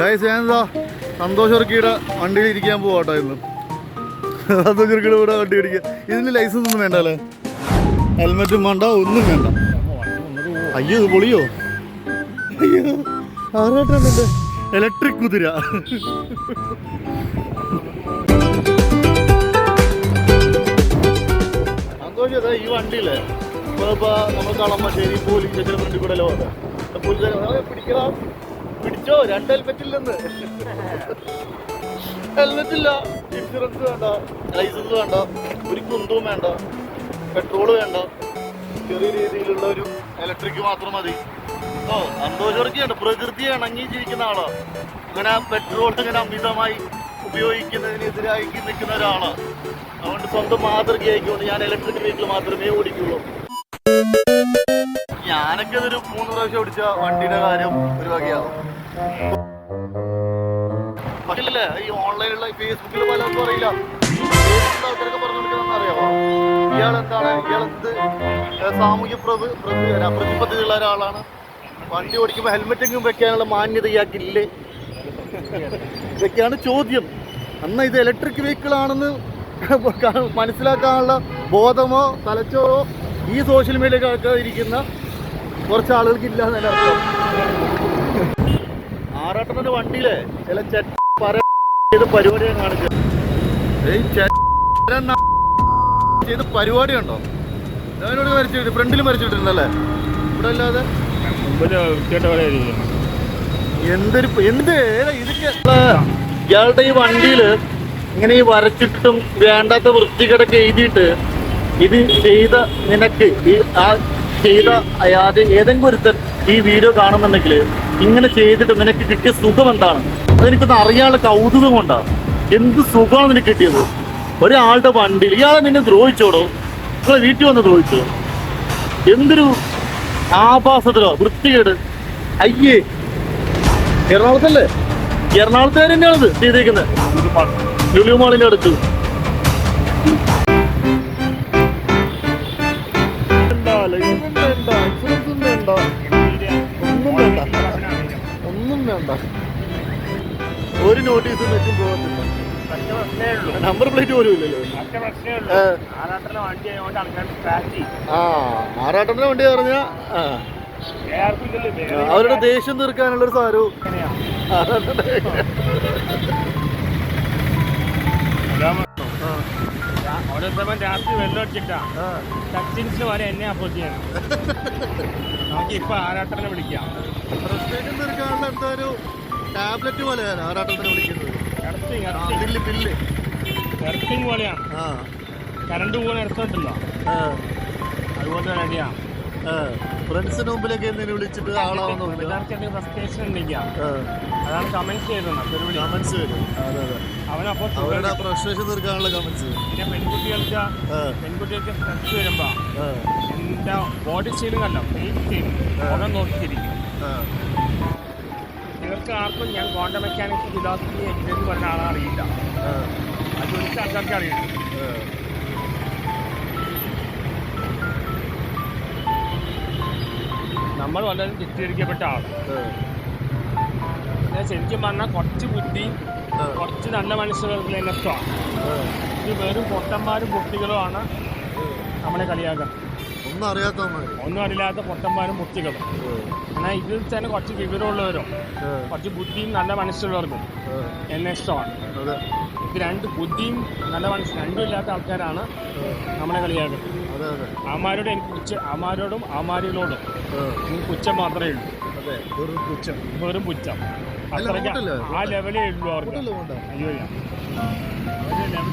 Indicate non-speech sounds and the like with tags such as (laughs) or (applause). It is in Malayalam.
ഗൈസ് ഞാനെന്താ സന്തോഷ് വർക്കിയുടെ വണ്ടിയിൽ ഇരിക്കാൻ പോവാട്ടോ ഇന്ന്. സന്തോഷ് ഉറക്കിയുടെ കൂടെ വണ്ടി ഇരിക്കുക ഇതിന് ലൈസൻസ് ഒന്നും വേണ്ട ഹെൽമെറ്റും വേണ്ട ഒന്നും വേണ്ട. അയ്യോ ഇത് പൊളിയോ? അയ്യോ ആറാട്ടുണ്ട് ഇലക്ട്രിക് കുതിര. സന്തോഷം ഈ വണ്ടിയില്ലേ ഇപ്പൊ ഇപ്പൊ നമ്മൾ കളമശ്ശേരി പോലീസ് സ്റ്റേഷന് ഫ്രണ്ടിൽ പോലീസ് പിടിക്കടാ. പിടിച്ചോ? രണ്ട് ഹെൽമെറ്റ് ഇല്ലെന്ന് ഹെൽമെറ്റ് ഇല്ല. ഇൻഷുറൻസ് വേണ്ട. ലൈസൻസ് വേണ്ട. ഒരു കുന്തവും വേണ്ട. പെട്രോൾ വേണ്ട. ചെറിയ രീതിയിലുള്ള ഒരു ഇലക്ട്രിക് മാത്രം മതി. ഓ സന്തോഷവർക്കാണ് പ്രകൃതി ഇണങ്ങി ജീവിക്കുന്ന ആളാ. ഇങ്ങനെ പെട്രോൾ ഇങ്ങനെ അമിതമായി ഉപയോഗിക്കുന്നതിനെതിരായി നിൽക്കുന്ന ഒരാളാണ് അതുകൊണ്ട് സ്വന്തം മാതൃകയായിക്കൊണ്ട് ഞാൻ ഇലക്ട്രിക് വെഹിക്കിൾ മാത്രമേ ഓടിക്കുള്ളൂ. ഞാനൊക്കെ ഇതൊരു മൂന്ന് പ്രാവശ്യം ഓടിച്ച വണ്ടിയുടെ കാര്യം ഒരു വകയാവും പക്ഷേ ഈ ഓൺലൈനിലുള്ള ഫേസ്ബുക്കിൽ പലർക്കും അറിയില്ല ആൾക്കാരൊക്കെ പറഞ്ഞുകൊടുക്കുന്ന അറിയാമോ ഇയാൾ എന്ത് സാമൂഹ്യ പ്രതി പ്രതിബദ്ധതയുള്ള ഒരാളാണ്. വണ്ടി ഓടിക്കുമ്പോൾ ഹെൽമെറ്റ് എങ്കിലും വെക്കാനുള്ള മാന്യത ഇയാൾക്കില്ലേ. ഇതൊക്കെയാണ് ചോദ്യം. അന്ന് ഇത് ഇലക്ട്രിക് വെഹിക്കിൾ ആണെന്ന് (laughs) മനസ്സിലാക്കാനുള്ള ബോധമോ തലച്ചോറോ ഈ സോഷ്യൽ മീഡിയ കേൾക്കാതിരിക്കുന്ന കുറച്ച് ആളുകൾക്ക് ഇല്ല എന്നല്ല അർത്ഥം വണ്ടിയിലെ ചില ചെയ്ത പരിപാടിയാണ് കാണിച്ചത് ചെയ്ത് പരിപാടി ഉണ്ടോ ഞാനോട് മരിച്ചിട്ട് ഫ്രണ്ടിൽ മരിച്ചിട്ടുണ്ടല്ലേ ഇവിടെ അല്ലാതെ? എന്തൊരു എന്ത്? ഇതൊക്കെ? ഇയാളുടെ ഈ വണ്ടിയിൽ ഇങ്ങനെ ഈ വരച്ചിട്ടും വേണ്ടാത്ത വൃത്തികേടൊക്കെ എഴുതിയിട്ട് ഇത് ചെയ്ത നിനക്ക് ഈ ആ ചെയ്ത അയാതെ ഏതെങ്കിലും ഒരുത്തൻ ഈ വീഡിയോ കാണുന്നുണ്ടെങ്കിൽ ഇങ്ങനെ ചെയ്തിട്ട് നിനക്ക് കിട്ടിയ സുഖം എന്താണ്? അതെനിക്കൊന്ന് അറിയാനുള്ള കൗതുകം കൊണ്ടാണ്. എന്ത് സുഖമാണ് നിനക്ക് കിട്ടിയത്? ഒരാളുടെ വണ്ടിയിൽ ഇയാളെ നിന്നെ ദ്രോഹിച്ചോടോ? നിങ്ങളെ വീട്ടിൽ വന്ന് ദ്രോഹിച്ചോ? എന്തൊരു ആഭാസത്തിലോ വൃത്തികേട്. അയ്യേ. എറണാകുളത്തല്ലേ? എറണാകുളത്തുകാർ തന്നെയാണത് ചെയ്തേക്കുന്നത് ലുലു മാളിന്റെ അടുത്ത്. ഒരു നോട്ടീസും വെച്ചും പോകത്തില്ല. നമ്പർ പ്ലേറ്റ് പോലും ഇല്ലല്ലോ. ആ. ആറാട്ടന്റെ വണ്ടി പറഞ്ഞ അവരുടെ ദേഷ്യം തീർക്കാനുള്ള ഒരു സാരവും. രാത്രി വരെ എന്നെ അപ്പോസ് ചെയ്യണം. (laughs) നമുക്ക് ഇപ്പൊ ആരാട്ടനെ വിളിക്കാം തീർക്കാനുള്ള ടാബ്ലറ്റ് പോലെയാണ് ആറാട്ടത്തിന് വിളിക്കുന്നത്. എർത്തിങ് ആ, എർത്തിങ് പോലെയാണ് കറണ്ട് അതുപോലെ ആ. ഫ്രണ്ട്സിന് മുമ്പിലൊക്കെ എന്തിനു വിളിച്ചിട്ട് ആളാവുന്നു എന്തെങ്കിലും ഫ്രസ്ട്രേഷൻ ഉണ്ടെങ്കിൽ അതാണ് കമന്റ്സ് ചെയ്തത് കമന്റ്സ് വരും. അതെ അതെ. അവനപ്പോ അവരുടെ ഫ്രസ്ട്രേഷൻ തീർക്കാനുള്ള കമന്റ്സ് പിന്നെ പെൺകുട്ടികൾക്ക് പെൺകുട്ടികൾക്ക് സ്ട്രെസ് വരുമ്പോ എന്റെ ബോഡി കണ്ടോ? ഫേസ് മുഖം നോക്കിയിരിക്കും. നിങ്ങൾക്ക് ആർക്കും ഞാൻ ക്വാണ്ടം മെക്കാനിക്സ് ഫിലോസഫി എഞ്ചിനീയറിംഗ് പറഞ്ഞ ആളെ അറിയില്ല. അത് ചോദിച്ച ആൾക്കാർക്ക് അറിയില്ല. നമ്മൾ വളരെ തെറ്റിദ്ധരിക്കപ്പെട്ട ആൾ ശരിക്കും പറഞ്ഞാൽ കുറച്ച് ബുദ്ധി കുറച്ച് നല്ല മനുഷ്യർക്ക് ഇഷ്ടമാണ്. ഇത് വെറും പൊട്ടന്മാരും കുട്ടികളുമാണ് നമ്മളെ കളിയാക്കുന്നത് ഒന്നും അറിയാത്ത ഒന്നും അറിയില്ലാത്ത പൊട്ടന്മാരും കുട്ടികളും എന്നാൽ ഇതിൽ തന്നെ കുറച്ച് വിവരമുള്ളവരും കുറച്ച് ബുദ്ധിയും നല്ല മനസ്സുള്ളവർക്കും എന്നെ ഇഷ്ടമാണ്. ഇത് രണ്ട് ബുദ്ധിയും നല്ല മനസ്സ് രണ്ടും ഇല്ലാത്ത ആൾക്കാരാണ് നമ്മളെ കളിയാക്കുന്നത്. ആമാരോട് എനിക്ക് പുച്ഛ ആമാരോടും ആമാരികളോടും എനിക്ക് പുച്ഛം മാത്രമേ ഉള്ളൂ. വെറും പുച്ഛം. വെറും പുച്ഛം. അത്രയ്ക്ക് ആ ലെവലേ ഉള്ളൂ അവർക്ക്. അയ്യോ ലെവൽ